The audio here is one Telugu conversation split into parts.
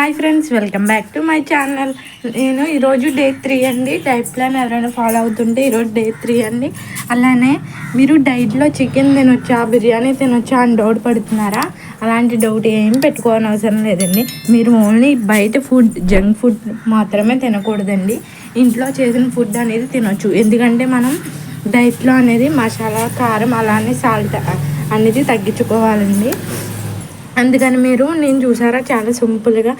Hi friends welcome back to my channel. నేను ఈరోజు డే త్రీ అండి. డైట్ ప్లాన్ ఎవరైనా ఫాలో అవుతుంటే ఈరోజు డే త్రీ అండి. అలానే మీరు డైట్లో చికెన్ తినొచ్చా బిర్యానీ తినొచ్చా అని డౌట్ పడుతున్నారా? అలాంటి డౌట్ ఏం పెట్టుకోని అవసరం లేదండి. మీరు ఓన్లీ బయట ఫుడ్ జంక్ ఫుడ్ మాత్రమే తినకూడదండి. ఇంట్లో చేసిన ఫుడ్ అనేది తినొచ్చు. ఎందుకంటే మనం డైట్లో అనేది మసాలా కారం అలానే సాల్ట్ అనేది తగ్గించుకోవాలండి. అందుకని మీరు నేను చూసారా చాలా సింపుల్గా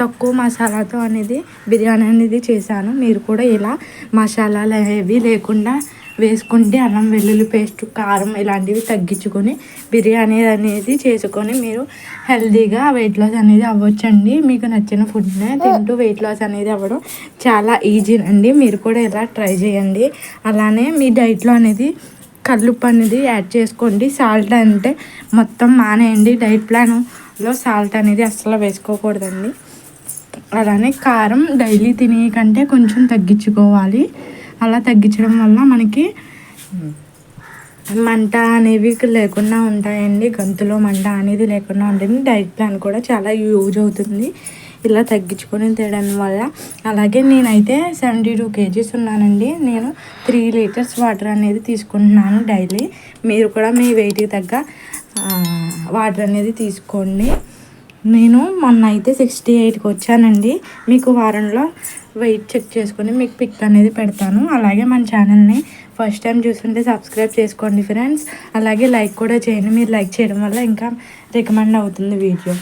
తక్కువ మసాలాతో అనేది బిర్యానీ అనేది చేశాను. మీరు కూడా ఇలా మసాలాలు ఏవి లేకుండా వేసుకుంటే అల్లం వెల్లుల్లి పేస్ట్ కారం ఇలాంటివి తగ్గించుకొని బిర్యానీ అనేది చేసుకొని మీరు హెల్తీగా వెయిట్ లాస్ అనేది అవ్వచ్చండి. మీకు నచ్చిన ఫుడ్నే తింటూ వెయిట్ లాస్ అనేది అవ్వడం చాలా ఈజీ అండి మీరు కూడా ఇలా ట్రై చేయండి. అలానే మీ డైట్లో అనేది కల్లుప్పు అనేది యాడ్ చేసుకోండి. సాల్ట్ అంటే మొత్తం మానేయండి. డైట్ ప్లాన్లో సాల్ట్ అనేది అస్సలు వేసుకోకూడదండి. అలానే కారం డైలీ తినే కంటే కొంచెం తగ్గించుకోవాలి. అలా తగ్గించడం వల్ల మనకి మంట అనేవి లేకుండా ఉంటాయండి. గొంతులో మంట అనేది లేకుండా ఉంటుంది. డైట్ ప్లాన్ కూడా చాలా యూజ్ అవుతుంది. ఇలా తగ్గించుకొని తినడం వల్ల. అలాగే నేనైతే సెవెంటీ టూ కేజీస్ ఉన్నానండి. నేను త్రీ లీటర్స్ వాటర్ అనేది తీసుకుంటున్నాను డైలీ మీరు కూడా మీ వెయిట్కి తగ్గ వాటర్ అనేది తీసుకోండి. నేను మొన్న అయితే సిక్స్టీ ఎయిట్కి వచ్చానండి. మీకు వారంలో వెయిట్ చెక్ చేసుకొని మీకు పిక్ అనేది పెడతాను. అలాగే మన ఛానల్ని ఫస్ట్ టైం చూస్తుంటే సబ్స్క్రైబ్ చేసుకోండి ఫ్రెండ్స్ అలాగే లైక్ కూడా చేయండి. మీరు లైక్ చేయడం వల్ల ఇంకా రికమెండ్ అవుతుంది వీడియో